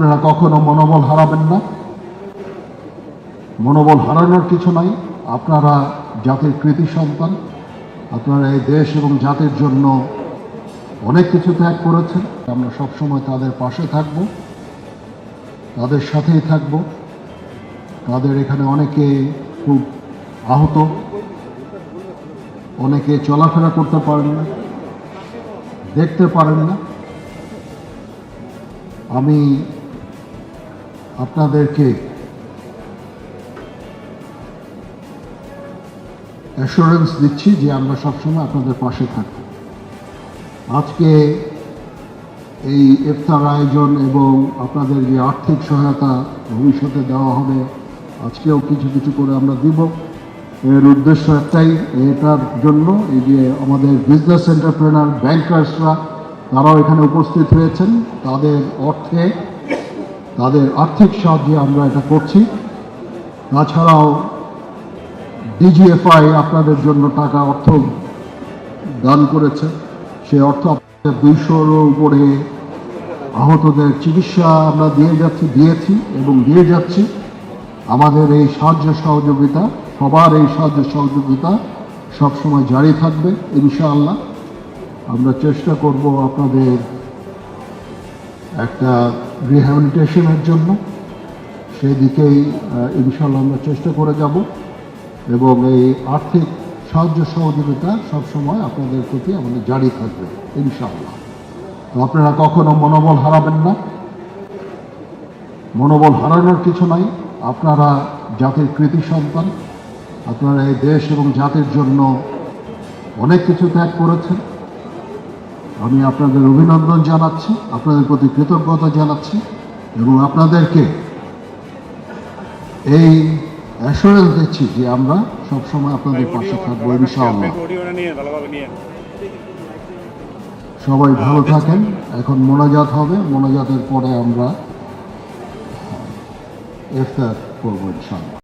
আপনারা কখনো মনোবল হারাবেন না। মনোবল হারানোর কিছু নাই। আপনারা জাতির কৃতি সন্তান। আপনারা এই দেশ এবং জাতির জন্য অনেক কিছু ত্যাগ করেছেন। আমরা সবসময় তাদের পাশে থাকব, তাদের সাথেই থাকব। তাদের এখানে অনেকে খুব আহত, অনেকে চলাফেরা করতে পারেন না, দেখতে পারেন না। আমি আপনাদেরকে অ্যাসুরেন্স দিচ্ছি যে আমরা সবসময় আপনাদের পাশে থাকব। আজকে এই ইফতার আয়োজন এবং আপনাদের যে আর্থিক সহায়তা ভবিষ্যতে দেওয়া হবে, আজকেও কিছু কিছু করে আমরা দিব। এর উদ্দেশ্য একটাই, এটার জন্য এই যে আমাদের বিজনেস এন্টারপ্রেনার ব্যাংকার্সরা তারাও এখানে উপস্থিত হয়েছেন। তাদের অর্থে তাদের আর্থিক সাহায্যে আমরা এটা করছি। তাছাড়াও ডিজিএফআই আপনাদের জন্য টাকা অর্থ দান করেছে। সে অর্থ আপনাদের দুইশোর উপরে আহতদের চিকিৎসা আমরা দিয়ে যাচ্ছি, দিয়েছি এবং দিয়ে যাচ্ছি। আমাদের এই সাহায্য সহযোগিতা, সবার এই সাহায্য সহযোগিতা সবসময় জারি থাকবে, ইনশাআল্লাহ। আমরা চেষ্টা করব আপনাদের একটা রিহ্যাবিলিটেশনের জন্য সেদিকেই আহ, ইনশাআল্লাহ আমরা চেষ্টা করে যাব এবং এই আর্থিক সাহায্য সহযোগিতা সবসময় আপনাদের প্রতি আমাদের জারি থাকবে ইনশাআল্লাহ। তো আপনারা কখনো মনোবল হারাবেন না। মনোবল হারানোর কিছু নাই। আপনারা জাতির কৃতি সন্তান। আপনারা এই দেশ এবং জাতির জন্য অনেক কিছু ত্যাগ করেছেন। আমি আপনাদের অভিনন্দন জানাচ্ছি, আপনাদের প্রতি কৃতজ্ঞতা জানাচ্ছি এবং আপনাদেরকে এই অ্যাসুরেন্স দিচ্ছি যে আমরা সবসময় আপনাদের পাশে থাকব, ইনশাআল্লাহ। সবাই ভালো থাকেন, এখন মোনাজাত হবে, মোনাজাতের পরে আমরা ইফতার করব, ইনশাআল্লাহ।